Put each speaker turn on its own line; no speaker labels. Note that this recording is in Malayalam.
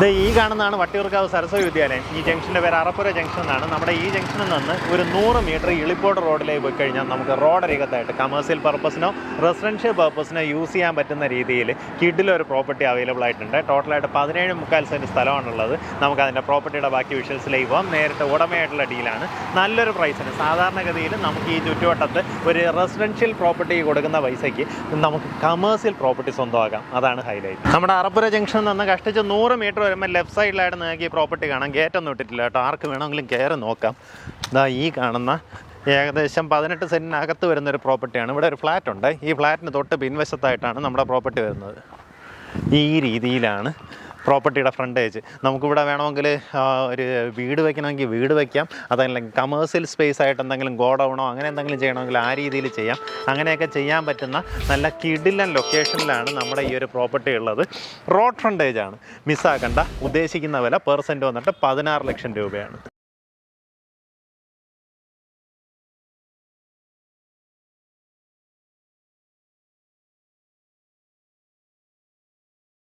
ഇത് ഈ കാണുന്നതാണ് വട്ടിയൂർക്കാവ് സരസ്വതി വിദ്യാലയം. ഈ ജംഗ്ഷന്റെ പേര് അറപ്പുര ജംഗ്ഷൻ എന്നാണ്. നമ്മുടെ ഈ ജംഗ്ഷനിൽ നിന്ന് ഒരു നൂറ് മീറ്റർ ഇളിപ്പോട് റോഡിലേക്ക് പോയി കഴിഞ്ഞാൽ നമുക്ക് റോഡരികത്തായിട്ട് കമേഴ്സ്യൽ പർപ്പസിനോ റെസിഡൻഷ്യൽ പർപ്പസിനോ യൂസ് ചെയ്യാൻ പറ്റുന്ന രീതിയിൽ കിഡിലൊരു പ്രോപ്പർട്ടി അവൈലബിൾ ആയിട്ടുണ്ട്. ടോട്ടലായിട്ട് പതിനേഴ് മുക്കാൽ സെന്റ് സ്ഥലമാണുള്ളത്. നമുക്ക് അതിന്റെ പ്രോപ്പർട്ടിയുടെ ബാക്കി വിഷ്വൽസിലേക്ക് പോകാം നേരിട്ട് ഉടമയായിട്ടുള്ള ഡീലാണ് നല്ലൊരു പ്രൈസിന് സാധാരണഗതിയിൽ നമുക്ക് ഈ ചുറ്റുവട്ടത്ത് ഒരു റെസിഡൻഷ്യൽ പ്രോപ്പർട്ടി കൊടുക്കുന്ന പൈസയ്ക്ക് നമുക്ക് കമേഴ്സ്യൽ പ്രോപ്പർട്ടി സ്വന്തമാക്കാം. അതാണ് ഹൈലൈറ്റ് നമ്മുടെ അറപ്പുര ജംഗ്ഷനിൽ നിന്ന് കഷ്ടിച്ച് നൂറ് മീറ്റർ വരുമ്പോൾ ലെഫ്റ്റ് സൈഡിലായിട്ട് നിങ്ങൾക്ക് ഈ പ്രോപ്പർട്ടി കാണാം. ഗേറ്റൊന്നും ഇട്ടിട്ടില്ല കേട്ടോ. ആർക്ക് വേണമെങ്കിലും കയറി നോക്കാം. ഇതാ ഈ കാണുന്ന ഏകദേശം പതിനെട്ട് സെന്റിനകത്ത് വരുന്ന ഒരു പ്രോപ്പർട്ടിയാണ് ഇവിടെ ഒരു ഫ്ലാറ്റ് ഉണ്ട്. ഈ ഫ്ലാറ്റിന് തൊട്ട് പിൻവശത്തായിട്ടാണ് നമ്മുടെ പ്രോപ്പർട്ടി വരുന്നത്. ഈ രീതിയിലാണ് പ്രോപ്പർട്ടിയുടെ ഫ്രണ്ടേജ്. നമുക്കിവിടെ വേണമെങ്കിൽ ഒരു വീട് വയ്ക്കണമെങ്കിൽ വീട് വയ്ക്കാം അതല്ലെങ്കിൽ കമേഴ്സ്യൽ സ്പേസ് ആയിട്ട് എന്തെങ്കിലും ഗോഡൗണോ അങ്ങനെ എന്തെങ്കിലും ചെയ്യണമെങ്കിൽ ആ രീതിയിൽ ചെയ്യാം. അങ്ങനെയൊക്കെ ചെയ്യാൻ പറ്റുന്ന നല്ല കിടിലൻ ലൊക്കേഷനിലാണ് നമ്മുടെ ഈ ഒരു പ്രോപ്പർട്ടി ഉള്ളത്. റോഡ് ഫ്രണ്ടേജ് ആണ്. മിസ്സാക്കണ്ട. ഉദ്ദേശിക്കുന്ന വില പെർസെന്റ് വന്നിട്ട് പതിനാറ് ലക്ഷം രൂപയാണ്.